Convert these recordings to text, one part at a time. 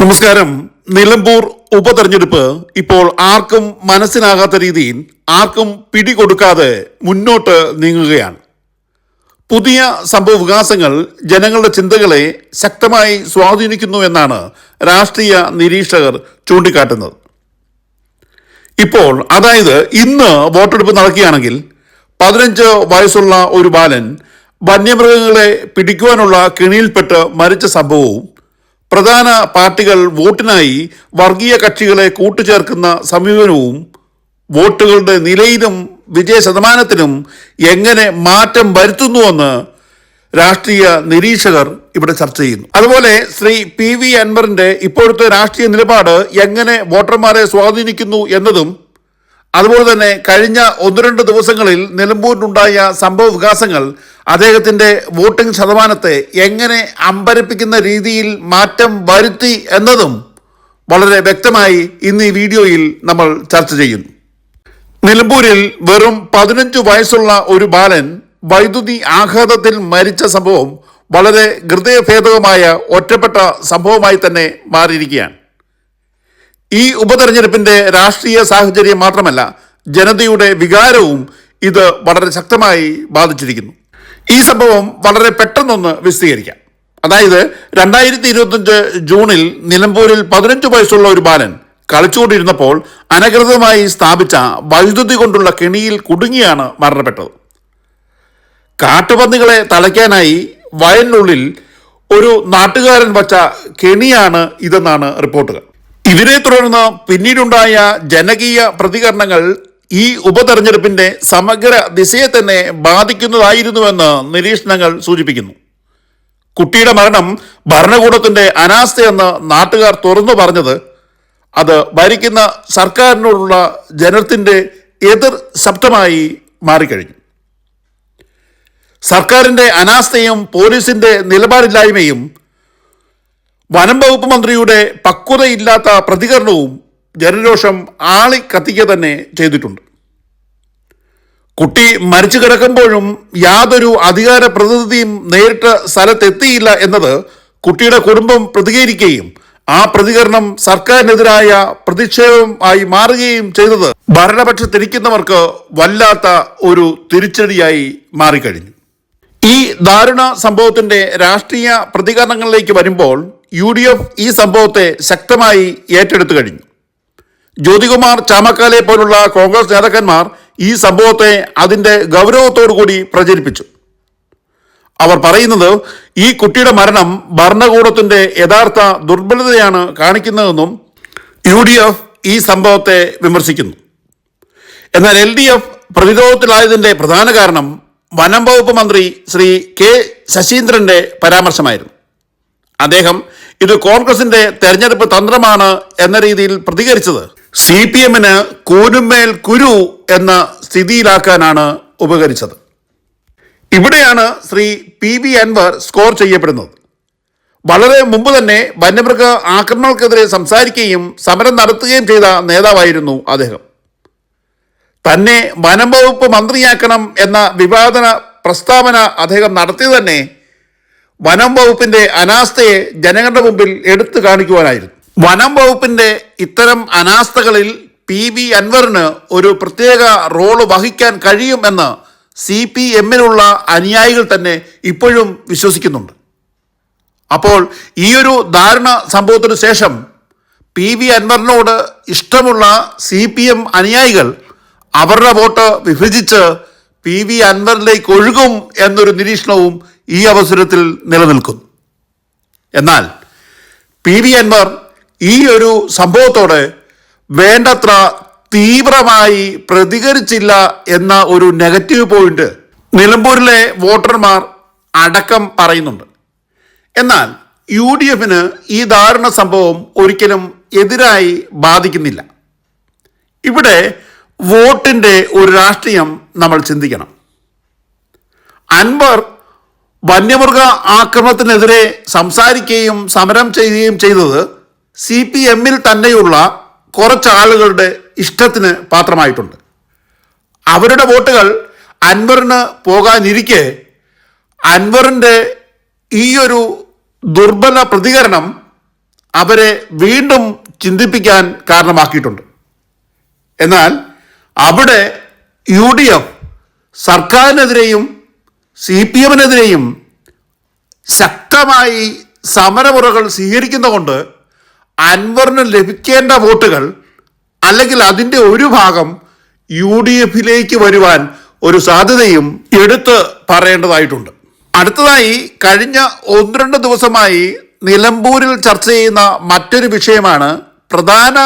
നമസ്കാരം. നിലമ്പൂർ ഉപതെരഞ്ഞെടുപ്പ് ഇപ്പോൾ ആർക്കും മനസ്സിലാകാത്ത രീതിയിൽ ആർക്കും പിടികൊടുക്കാതെ മുന്നോട്ട് നീങ്ങുകയാണ്. പുതിയ സംഭവ വികാസങ്ങൾ ജനങ്ങളുടെ ചിന്തകളെ ശക്തമായി സ്വാധീനിക്കുന്നു എന്നാണ് രാഷ്ട്രീയ നിരീക്ഷകർ ചൂണ്ടിക്കാട്ടുന്നത്. ഇപ്പോൾ അതായത് ഇന്ന് വോട്ടെടുപ്പ് നടക്കുകയാണെങ്കിൽ പതിനഞ്ച് വയസ്സുള്ള ഒരു ബാലൻ വന്യമൃഗങ്ങളെ പിടിക്കുവാനുള്ള കിണിയിൽപ്പെട്ട് മരിച്ച സംഭവവും പ്രധാന പാർട്ടികൾ വോട്ടിനായി വർഗീയ കക്ഷികളെ കൂട്ടുചേർക്കുന്ന സമീപനവും വോട്ടുകളുടെ നിലയിലും വിജയ ശതമാനത്തിനും എങ്ങനെ മാറ്റം വരുത്തുന്നുവെന്ന് രാഷ്ട്രീയ നിരീക്ഷകർ ഇവിടെ ചർച്ച ചെയ്യുന്നു. അതുപോലെ ശ്രീ പി വി അൻവറിന്റെ ഇപ്പോഴത്തെ രാഷ്ട്രീയ നിലപാട് എങ്ങനെ വോട്ടർമാരെ സ്വാധീനിക്കുന്നു എന്നതും അതുപോലെ തന്നെ കഴിഞ്ഞ ഒന്ന് രണ്ട് ദിവസങ്ങളിൽ നിലമ്പൂരിനുണ്ടായ സംഭവ വികാസങ്ങൾ അദ്ദേഹത്തിന്റെ വോട്ടിംഗ് ശതമാനത്തെ എങ്ങനെ അമ്പരപ്പിക്കുന്ന രീതിയിൽ മാറ്റം വരുത്തി എന്നതും വളരെ വ്യക്തമായി ഇന്ന് ഈ വീഡിയോയിൽ നമ്മൾ ചർച്ച ചെയ്യുന്നു. നിലമ്പൂരിൽ വെറും പതിനഞ്ച് വയസ്സുള്ള ഒരു ബാലൻ വൈദ്യുതി ആഘാതത്തിൽ മരിച്ച സംഭവം വളരെ ഹൃദയഭേദകമായ ഒറ്റപ്പെട്ട സംഭവമായി തന്നെ മാറിയിരിക്കുകയാണ്. ഈ ഉപതെരഞ്ഞെടുപ്പിന്റെ രാഷ്ട്രീയ സാഹചര്യം മാത്രമല്ല ജനതയുടെ വികാരവും ഇത് വളരെ ശക്തമായി ബാധിച്ചിരിക്കുന്നു. ഈ സംഭവം വളരെ പെട്ടെന്നൊന്ന് വിശദീകരിക്കാം. അതായത് രണ്ടായിരത്തി ഇരുപത്തിയഞ്ച് ജൂണിൽ നിലമ്പൂരിൽ പതിനഞ്ച് വയസ്സുള്ള ഒരു ബാലൻ കളിച്ചുകൊണ്ടിരുന്നപ്പോൾ അനധികൃതമായി സ്ഥാപിച്ച വൈദ്യുതി കൊണ്ടുള്ള കെണിയിൽ കുടുങ്ങിയാണ് മരണപ്പെട്ടത്. കാട്ടുപന്നികളെ തളയ്ക്കാനായി വയലിനുള്ളിൽ ഒരു നാട്ടുകാരൻ വച്ച കെണിയാണ് ഇതെന്നാണ് റിപ്പോർട്ടുകൾ. ഇതിനെ തുടർന്ന് പിന്നീടുണ്ടായ ജനകീയ പ്രതികരണങ്ങൾ ഈ ഉപതെരഞ്ഞെടുപ്പിന്റെ സമഗ്ര ദിശയെ തന്നെ ബാധിക്കുന്നതായിരുന്നുവെന്ന് നിരീക്ഷണങ്ങൾ സൂചിപ്പിക്കുന്നു. കുട്ടിയുടെ മരണം ഭരണകൂടത്തിന്റെ അനാസ്ഥയെന്ന് നാട്ടുകാർ തുറന്നു പറഞ്ഞത് അത് ഭരിക്കുന്ന സർക്കാരിനോടുള്ള ജനത്തിന്റെ എതിർ ശബ്ദമായി മാറിക്കഴിഞ്ഞു. സർക്കാരിന്റെ അനാസ്ഥയും പോലീസിന്റെ നിലപാടില്ലായ്മയും വനം വകുപ്പ് മന്ത്രിയുടെ പക്വതയില്ലാത്ത പ്രതികരണവും ജനരോഷം ആളി കത്തിക്കുക തന്നെ ചെയ്തിട്ടുണ്ട്. കുട്ടി മരിച്ചു കിടക്കുമ്പോഴും യാതൊരു അധികാര പ്രതിനിധിയും നേരിട്ട് സ്ഥലത്തെത്തിയില്ല എന്നത് കുട്ടിയുടെ കുടുംബം പ്രതികരിക്കുകയും ആ പ്രതികരണം സർക്കാരിനെതിരായ പ്രതിഷേധമായി മാറുകയും ചെയ്തത് ഭരണപക്ഷത്തിരിക്കുന്നവർക്ക് വല്ലാത്ത ഒരു തിരിച്ചടിയായി മാറിക്കഴിഞ്ഞു. ഈ ദാരുണ സംഭവത്തിന്റെ രാഷ്ട്രീയ പ്രതികരണങ്ങളിലേക്ക് വരുമ്പോൾ യു ഡി എഫ് ഈ സംഭവത്തെ ശക്തമായി ഏറ്റെടുത്തു കഴിഞ്ഞു. ജ്യോതികുമാർ ചാമക്കാലെ പോലുള്ള കോൺഗ്രസ് നേതാക്കന്മാർ ഈ സംഭവത്തെ അതിന്റെ കൂടി പ്രചരിപ്പിച്ചു. അവർ പറയുന്നത് ഈ കുട്ടിയുടെ മരണം ഭരണകൂടത്തിന്റെ യഥാർത്ഥ ദുർബലതയാണ് കാണിക്കുന്നതെന്നും യു ഡി എഫ് ഈ സംഭവത്തെ വിമർശിക്കുന്നു. എന്നാൽ എൽ ഡി എഫ് പ്രതിരോധത്തിലായതിന്റെ പ്രധാന കാരണം വനം വകുപ്പ് മന്ത്രി ശ്രീ കെ ശശീന്ദ്രന്റെ പരാമർശമായിരുന്നു. അദ്ദേഹം ഇത് കോൺഗ്രസിന്റെ തെരഞ്ഞെടുപ്പ് തന്ത്രമാണ് എന്ന രീതിയിൽ പ്രതികരിച്ചത്. സി പി എമ്മിന് കൂനുമേൽ കുരു എന്ന സ്ഥിതിയിലാക്കാനാണ് ഉപകരിച്ചത്. ഇവിടെയാണ് Shri P V Anvar score ചെയ്യപ്പെടുന്നത്. വളരെ മുമ്പ് തന്നെ വന്യമൃഗ ആക്രമണങ്ങൾക്കെതിരെ സംസാരിക്കുകയും സമരം നടത്തുകയും ചെയ്ത നേതാവായിരുന്നു അദ്ദേഹം. തന്നെ വനം വകുപ്പ് മന്ത്രിയാക്കണം എന്ന വിവാദന പ്രസ്താവന അദ്ദേഹം നടത്തി തന്നെ വനം വകുപ്പിന്റെ അനാസ്ഥയെ ജനങ്ങളുടെ മുമ്പിൽ എടുത്തു കാണിക്കുവാനായിരുന്നു. വനം വകുപ്പിന്റെ ഇത്തരം അനാസ്ഥകളിൽ പി വി അൻവറിന് ഒരു പ്രത്യേക റോൾ വഹിക്കാൻ കഴിയും എന്ന് സി പി എമ്മിനുള്ള അനുയായികൾ തന്നെ ഇപ്പോഴും വിശ്വസിക്കുന്നുണ്ട്. അപ്പോൾ ഈ ഒരു ധാരണ സംഭവത്തിനു ശേഷം പി വി അൻവറിനോട് ഇഷ്ടമുള്ള സി പി എം അനുയായികൾ അവരുടെ വോട്ട് വിഭജിച്ച് പി വി അൻവറിലേക്ക് ഒഴുകും എന്നൊരു നിരീക്ഷണവും ഈ അവസരത്തിൽ നിലനിൽക്കുന്നു. എന്നാൽ പി വി അൻവർ ഈ ഒരു സംഭവത്തോടെ വേണ്ടത്ര തീവ്രമായി പ്രതികരിച്ചില്ല എന്ന ഒരു നെഗറ്റീവ് പോയിന്റ് നിലമ്പൂരിലെ വോട്ടർമാർ അടക്കം പറയുന്നുണ്ട്. എന്നാൽ യു ഡി എഫിന് ഈ ദാരുണ സംഭവം ഒരിക്കലും എതിരായി ബാധിക്കുന്നില്ല. ഇവിടെ വോട്ടിന്റെ ഒരു രാഷ്ട്രീയം നമ്മൾ ചിന്തിക്കണം. അൻവർ വന്യമൃഗ ആക്രമണത്തിനെതിരെ സംസാരിക്കുകയും സമരം ചെയ്യുകയും ചെയ്തത് സി പി എമ്മിൽ തന്നെയുള്ള കുറച്ചാളുകളുടെ ഇഷ്ടത്തിന് പാത്രമായിട്ടുണ്ട്. അവരുടെ വോട്ടുകൾ അൻവറിന് പോകാനിരിക്കെ അൻവറിന്റെ ഈയൊരു ദുർബല പ്രതികരണം അവരെ വീണ്ടും ചിന്തിപ്പിക്കാൻ കാരണമാക്കിയിട്ടുണ്ട്. എന്നാൽ അവിടെ യു ഡി എഫ് സർക്കാരിനെതിരെയും സി പി എമ്മിനെതിരെയും ശക്തമായി സമരമുറകൾ സ്വീകരിക്കുന്നതുകൊണ്ട് അൻവറിന് ലഭിക്കേണ്ട വോട്ടുകൾ അല്ലെങ്കിൽ അതിന്റെ ഒരു ഭാഗം യു ഡി എഫിലേക്ക് വരുവാൻ ഒരു സാധ്യതയും എടുത്ത് പറയേണ്ടതായിട്ടുണ്ട്. അടുത്തതായി കഴിഞ്ഞ ഒന്ന് രണ്ട് ദിവസമായി നിലമ്പൂരിൽ ചർച്ച ചെയ്യുന്ന മറ്റൊരു വിഷയമാണ് പ്രധാന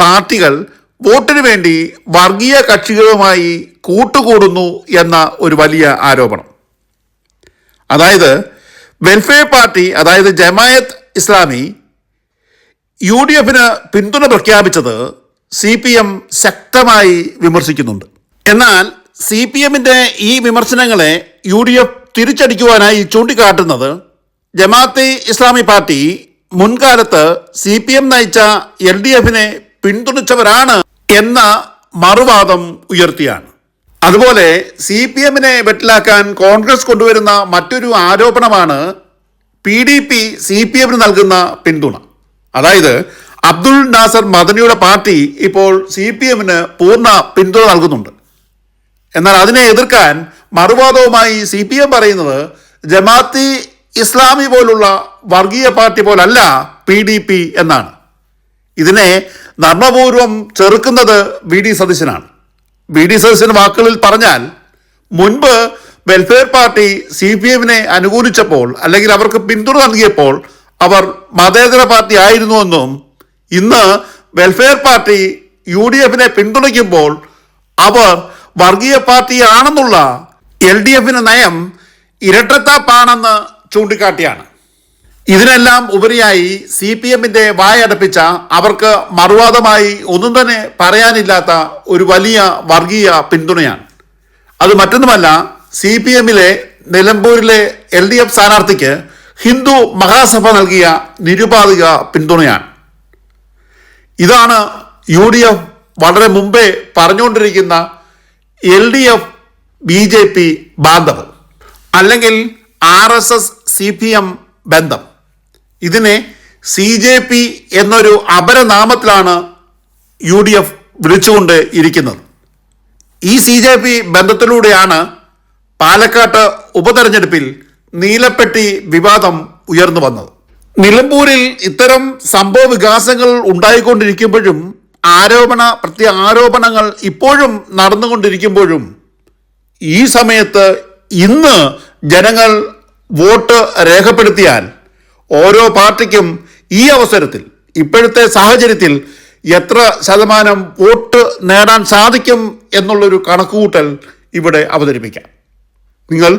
പാർട്ടികൾ വോട്ടിന് വേണ്ടി വർഗീയ കക്ഷികളുമായി കൂട്ടുകൂടുന്നു എന്ന ഒരു വലിയ ആരോപണം. അതായത് വെൽഫെയർ പാർട്ടി അതായത് ജമായത്ത് ഇസ്ലാമി യു ഡി എഫിന് പിന്തുണ പ്രഖ്യാപിച്ചത് സി പി എം ശക്തമായി വിമർശിക്കുന്നുണ്ട്. എന്നാൽ സി പി എമ്മിന്റെ ഈ വിമർശനങ്ങളെ യു ഡി എഫ് തിരിച്ചടിക്കുവാനായി ചൂണ്ടിക്കാട്ടുന്നത് ജമാഅത്തെ ഇസ്ലാമി പാർട്ടി മുൻകാലത്ത് സി പി എം നയിച്ച എൽ ഡി എഫിനെ പിന്തുണച്ചവരാണ് എന്ന മറുവാദം ഉയർത്തിയാണ്. അതുപോലെ സി പി എമ്മിനെ വെട്ടിലാക്കാൻ കോൺഗ്രസ് കൊണ്ടുവരുന്ന മറ്റൊരു ആരോപണമാണ് P D P C P എമ്മിന് നൽകുന്ന പിന്തുണ. അതായത് അബ്ദുൾ നാസർ മദനിയുടെ പാർട്ടി ഇപ്പോൾ സി പി എമ്മിന് പൂർണ പിന്തുണ നൽകുന്നുണ്ട്. എന്നാൽ അതിനെ എതിർക്കാൻ മറുവാദവുമായി സി പി എം പറയുന്നത് ജമാഅത്തി ഇസ്ലാമി പോലുള്ള വർഗീയ പാർട്ടി പോലല്ല പി ഡി പി എന്നാണ്. ഇതിനെ നർമ്മപൂർവം ചെറുക്കുന്നത് വി ഡി സതീശനാണ്. വി ഡി സദസ്സിന്റെ വാക്കുകളിൽ പറഞ്ഞാൽ മുൻപ് വെൽഫെയർ പാർട്ടി സി പി എമ്മിനെ അനുകൂലിച്ചപ്പോൾ അല്ലെങ്കിൽ അവർക്ക് പിന്തുണ നൽകിയപ്പോൾ അവർ മതേതര പാർട്ടി ആയിരുന്നുവെന്നും ഇന്ന് വെൽഫെയർ പാർട്ടി യു ഡി എഫിനെ പിന്തുണയ്ക്കുമ്പോൾ അവർ വർഗീയ പാർട്ടിയാണെന്നുള്ള എൽ ഡി എഫിന് നയം ഇരട്ടത്താപ്പാണെന്ന് ചൂണ്ടിക്കാട്ടിയാണ്. ഇതിനെല്ലാം ഉപരിയായി സി പി എമ്മിന്റെ വായടപ്പിച്ച അവർക്ക് മറുവാദമായി ഒന്നും തന്നെ പറയാനില്ലാത്ത ഒരു വലിയ വർഗീയ പിന്തുണയാണ്. അത് മറ്റൊന്നുമല്ല സി പി എമ്മിലെ നിലമ്പൂരിലെ എൽ ഡി എഫ് സ്ഥാനാർത്ഥിക്ക് ഹിന്ദു മഹാസഭ നൽകിയ നിരുപാധിക പിന്തുണയാണ്. ഇതാണ് യു ഡി എഫ് വളരെ മുമ്പേ പറഞ്ഞുകൊണ്ടിരിക്കുന്ന L D F B J P ബാന്ധവം അല്ലെങ്കിൽ R S S C P M ബന്ധം. ഇതിനെ സി ജെ പി എന്നൊരു അപരനാമത്തിലാണ് യു ഡി എഫ് വിളിച്ചുകൊണ്ട് ഇരിക്കുന്നത്. ഈ സി ജെ പി ബന്ധത്തിലൂടെയാണ് പാലക്കാട്ട് ഉപതെരഞ്ഞെടുപ്പിൽ നീലപ്പെട്ടി വിവാദം ഉയർന്നു വന്നത്. നിലമ്പൂരിൽ ഇത്തരം സംഭവ വികാസങ്ങൾ ഉണ്ടായിക്കൊണ്ടിരിക്കുമ്പോഴും ആരോപണ പ്രത്യ ആരോപണങ്ങൾ ഇപ്പോഴും നടന്നുകൊണ്ടിരിക്കുമ്പോഴും ഈ സമയത്ത് ഇന്ന് ജനങ്ങൾ വോട്ട് രേഖപ്പെടുത്തിയാൽ ഓരോ പാർട്ടിക്കും ഈ അവസരത്തിൽ ഇപ്പോഴത്തെ സാഹചര്യത്തിൽ എത്ര ശതമാനം വോട്ട് നേടാൻ സാധിക്കും എന്നുള്ളൊരു കണക്കുകൂട്ടൽ ഇവിടെ അവതരിപ്പിക്കാം. നിങ്ങൾ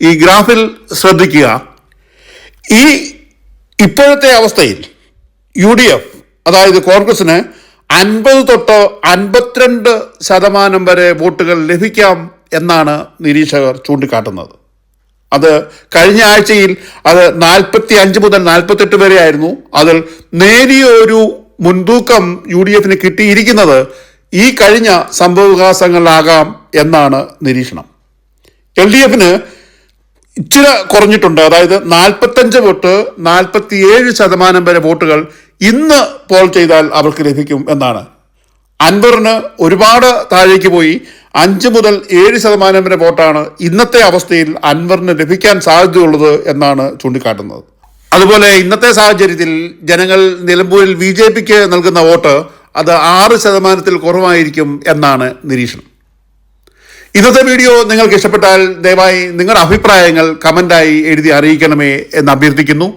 ഈ ഗ്രാഫിൽ ശ്രദ്ധിക്കുക. ഈ ഇപ്പോഴത്തെ അവസ്ഥയിൽ യു ഡി എഫ് അതായത് കോൺഗ്രസിന് അൻപത് തൊട്ട് അൻപത്തിരണ്ട് ശതമാനം വരെ വോട്ടുകൾ ലഭിക്കാം എന്നാണ് നിരീക്ഷകർ ചൂണ്ടിക്കാട്ടുന്നത്. അത് കഴിഞ്ഞ ആഴ്ചയിൽ അത് നാൽപ്പത്തി അഞ്ച് മുതൽ നാൽപ്പത്തെട്ട് വരെ ആയിരുന്നു അതിൽ നേരിയ ഒരു മുൻതൂക്കം യു ഡി എഫിന് കിട്ടിയിരിക്കുന്നത് ഈ കഴിഞ്ഞ സംഭവവികാസങ്ങളിലാകാം എന്നാണ് നിരീക്ഷണം. എൽ ഡി എഫിന് ഇച്ചിരി കുറഞ്ഞിട്ടുണ്ട്. അതായത് നാൽപ്പത്തഞ്ച് വോട്ട് നാൽപ്പത്തിയേഴ് ശതമാനം വരെ വോട്ടുകൾ ഇന്ന് പോൾ ചെയ്താൽ അവർക്ക് ലഭിക്കും എന്നാണ് അൻവറിന് ഒരുപാട് താഴേക്ക് പോയി. അഞ്ച് മുതൽ ഏഴ് ശതമാനം വരെ വോട്ടാണ് ഇന്നത്തെ അവസ്ഥയിൽ അൻവറിന് ലഭിക്കാൻ സാധ്യതയുള്ളത് എന്നാണ് ചൂണ്ടിക്കാട്ടുന്നത്. അതുപോലെ ഇന്നത്തെ സാഹചര്യത്തിൽ ജനങ്ങൾ നിലമ്പൂരിൽ ബി ജെ പിക്ക് നൽകുന്ന വോട്ട് അത് ആറ് ശതമാനത്തിൽ കുറവായിരിക്കും എന്നാണ് നിരീക്ഷണം. ഇന്നത്തെ വീഡിയോ നിങ്ങൾക്ക് ഇഷ്ടപ്പെട്ടാൽ ദയവായി നിങ്ങളുടെ അഭിപ്രായങ്ങൾ കമന്റായി എഴുതി അറിയിക്കണമേ എന്ന് അഭ്യർത്ഥിക്കുന്നു.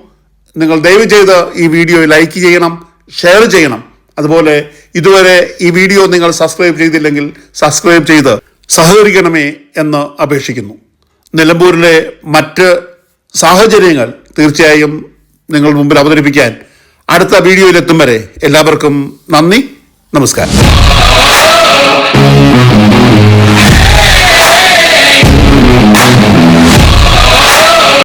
നിങ്ങൾ ദയവ് ചെയ്ത് ഈ വീഡിയോ ലൈക്ക് ചെയ്യണം ഷെയർ ചെയ്യണം. അതുപോലെ ഇതുവരെ ഈ വീഡിയോ നിങ്ങൾ സബ്സ്ക്രൈബ് ചെയ്തില്ലെങ്കിൽ സബ്സ്ക്രൈബ് ചെയ്ത് സഹകരിക്കണമേ എന്ന് അപേക്ഷിക്കുന്നു. നിലമ്പൂരിലെ മറ്റ് സാഹചര്യങ്ങൾ തീർച്ചയായും നിങ്ങൾ മുമ്പിൽ അവതരിപ്പിക്കാൻ അടുത്ത വീഡിയോയിലെത്തും വരെ എല്ലാവർക്കും നന്ദി നമസ്കാരം.